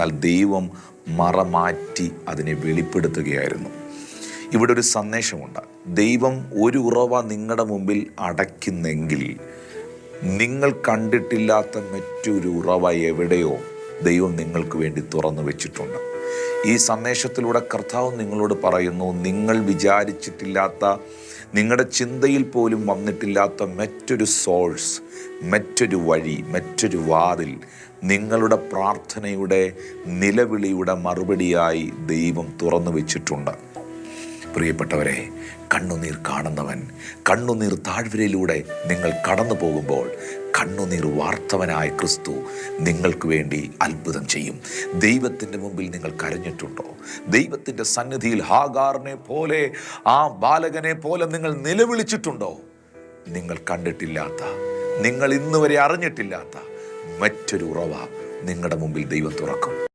എന്നാൽ ദൈവം മറമാറ്റി അതിനെ വെളിപ്പെടുത്തുകയായിരുന്നു. ഇവിടെ ഒരു സന്ദേശമുണ്ട്. ദൈവം ഒരു ഉറവ നിങ്ങളുടെ മുമ്പിൽ അടയ്ക്കുന്നെങ്കിൽ നിങ്ങൾ കണ്ടിട്ടില്ലാത്ത മറ്റൊരു ഉറവ എവിടെയോ ദൈവം നിങ്ങൾക്ക് വേണ്ടി തുറന്നു വെച്ചിട്ടുണ്ട്. ഈ സന്ദേശത്തിലൂടെ കർത്താവ് നിങ്ങളോട് പറയുന്നു നിങ്ങൾ വിചാരിച്ചിട്ടില്ലാത്ത നിങ്ങളുടെ ചിന്തയിൽ പോലും വന്നിട്ടില്ലാത്ത മറ്റൊരു സോഴ്സ് മറ്റൊരു വഴി മറ്റൊരു വാതിൽ നിങ്ങളുടെ പ്രാർത്ഥനയുടെ നിലവിളിയുടെ മറുപടിയായി ദൈവം തുറന്നു വെച്ചിട്ടുണ്ട്. പ്രിയപ്പെട്ടവരെ കണ്ണുനീർ കാണുന്നവൻ കണ്ണുനീർ താഴ്വരയിലൂടെ നിങ്ങൾ കടന്നു പോകുമ്പോൾ കണ്ണുനീർ വാർത്തവനായ ക്രിസ്തു നിങ്ങൾക്ക് വേണ്ടി അത്ഭുതം ചെയ്യും. ദൈവത്തിന്റെ മുമ്പിൽ നിങ്ങൾ കരഞ്ഞിട്ടുണ്ടോ? ദൈവത്തിന്റെ സന്നിധിയിൽ ഹാഗാറിനെ പോലെ ആ ബാലകനെ പോലെ നിങ്ങൾ നിലവിളിച്ചിട്ടുണ്ടോ? നിങ്ങൾ കണ്ടിട്ടില്ലാത്ത നിങ്ങൾ ഇന്നുവരെ അറിഞ്ഞിട്ടില്ലാത്ത മറ്റൊരു ഉറവ നിങ്ങളുടെ മുമ്പിൽ ദൈവം തുറക്കും.